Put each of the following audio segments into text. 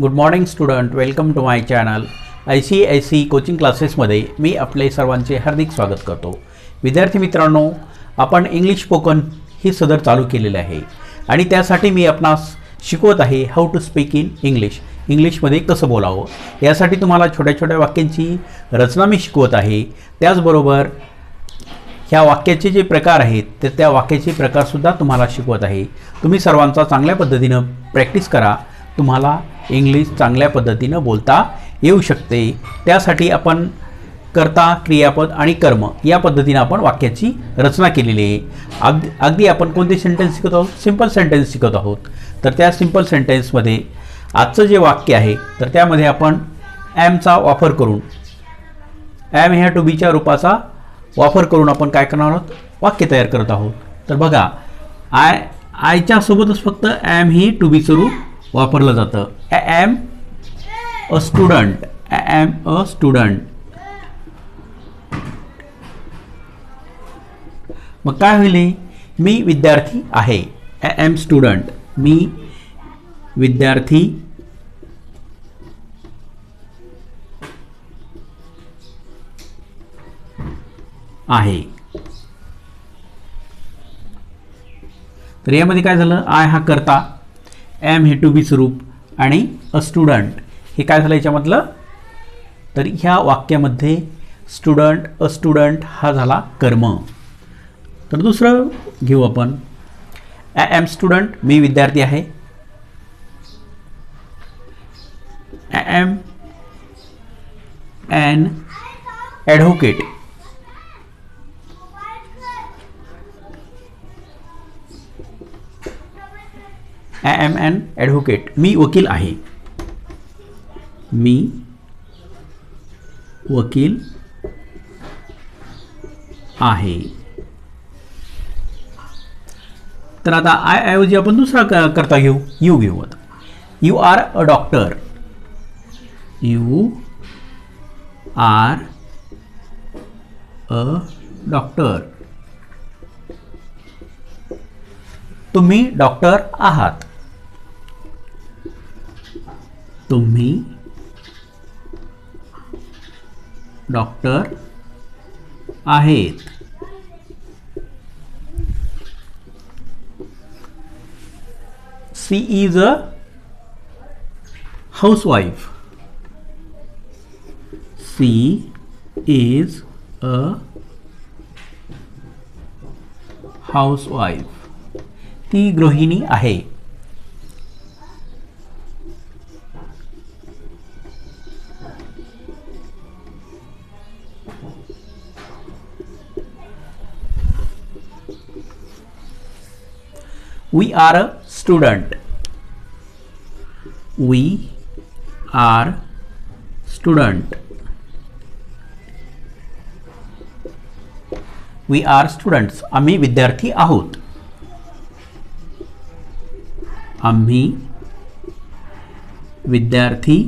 Good morning student welcome to my channel I C I C coaching क्लासेसमध्ये मी आपले सर्वांचे हार्दिक स्वागत करतो. विद्यार्थी मित्रांनो आपण इंग्लिश स्पोकन ही सदर चालू केलेले आहे. आणि त्यासाठी मी आपणास शिकवत आहे how to speak in English इंग्लिशमध्ये कसं बोलावं? यासाठी तुम्हाला छोट्या छोट्या वाक्यांची रचना मी शिकवत आहे. त्याचबरोबर ह्या वाक्याचे जे प्रकार आहेत तर त्या वाक्याचे प्रकारसुद्धा तुम्हाला शिकवत आहे. तुम्ही सर्वांचा चांगल्या पद्धतीनं प्रॅक्टिस करा. तुम्हाला इंग्लिश चांगल्या पद्धतीनं बोलता येऊ शकते. त्यासाठी आपण कर्ता क्रियापद आणि कर्म या पद्धतीनं आपण वाक्याची रचना केलेली आहे. अगदी अगदी आपण कोणते सेंटेन्स शिकत आहोत? सिंपल सेंटेन्स शिकत आहोत. तर त्या सिंपल सेंटेन्समध्ये आजचं जे वाक्य आहे तर त्यामध्ये आपण ॲमचा वापर करून ॲम ह्या टू बीच्या रूपाचा वापर करून आपण काय करणार आहोत? वाक्य तयार करत आहोत. तर बघा आय आयच्या सोबतच फक्त ॲम ही टू बीचं रूप वापरलं जातं. Am a student am a student मग काय होईल? मी विद्यार्थी आहे. ॲम स्टुडंट मी विद्यार्थी आहे. तर यामध्ये काय झालं? आय हा करता एम हे टू बी स्वरूप आणि अ स्टुडंट. हे काय झालं याच्यामधलं? तर ह्या वाक्यामध्ये स्टुडंट अ स्टुडंट हा झाला कर्म. तर दुसरं घेऊ आपण. आय ॲम स्टुडंट मी विद्यार्थी आहे. Am an advocate. I am an advocate मी वकील आहे. मी वकील आहे. तर आता आय ऐवजी आपण दुसरा क- करता घेऊ. यू घेऊ आता. You are a doctor you are a doctor तुम्ही डॉक्टर आहात. तुम्ही डॉक्टर आहेत. She is a housewife. She is a housewife. ती गृहिणी आहे. We are a student we are student we are students आम्ही विद्यार्थी आहोत. आम्ही विद्यार्थी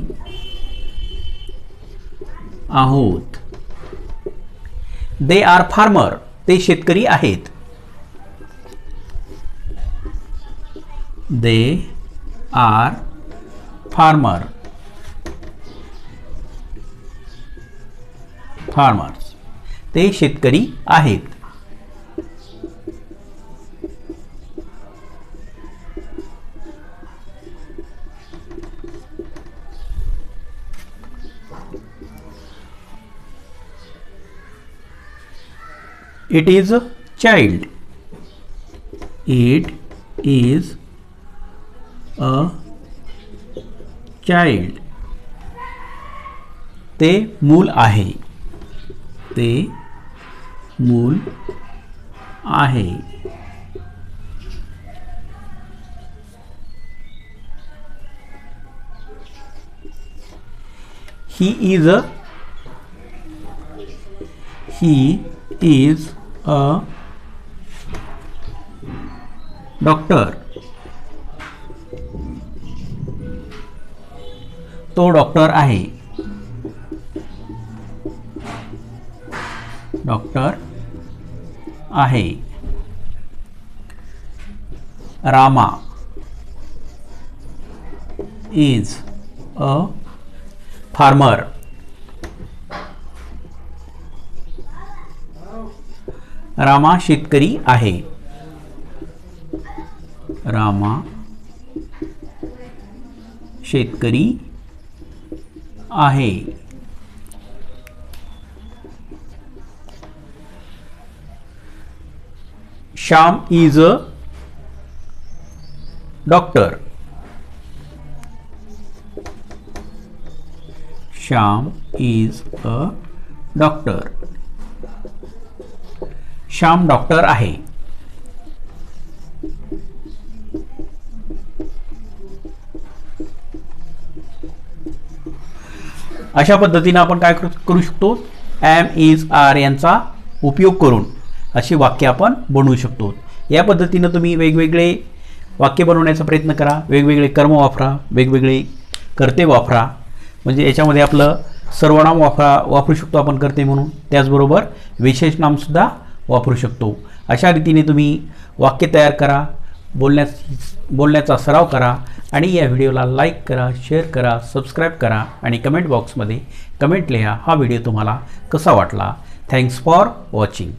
आहोत. दे आर फार्मर ते शेतकरी आहेत. दे आर फार्मर फार्मर्स ते शेतकरी आहेत it is a child it is a child ते मूल आहे ते मूल आहे he is a he is a doctor तो डॉक्टर आहे. डॉक्टर आहे. Rama is a farmer Rama शेतकरी आहे. रामा शेतकरी आहे. Shyam is a doctor Shyam is a doctor Shyam doctor आहे. अशा पद्धतीने आपण काय करू करू शकतो? ॲम इज आर यांचा उपयोग करून अशी वाक्य आपण बनवू शकतो. या पद्धतीनं तुम्ही वेगवेगळे वाक्य बनवण्याचा प्रयत्न करा वेगवेगळे कर्म वापरा वेगवेगळे कर्ते वापरा. म्हणजे याच्यामध्ये आपलं सर्वनाम वापरा वापरू शकतो आपण करते म्हणून. त्याचबरोबर विशेष नामसुद्धा वापरू शकतो. अशा रीतीने तुम्ही वाक्य तयार करा बोलण्यास बोलण्याचा सराव करा. आणि या व्हिडिओला लाईक करा शेअर करा सबस्क्राईब करा आणि कमेंट बॉक्समध्ये कमेंट लिहा हा व्हिडिओ तुम्हाला कसा वाटला? Thanks for watching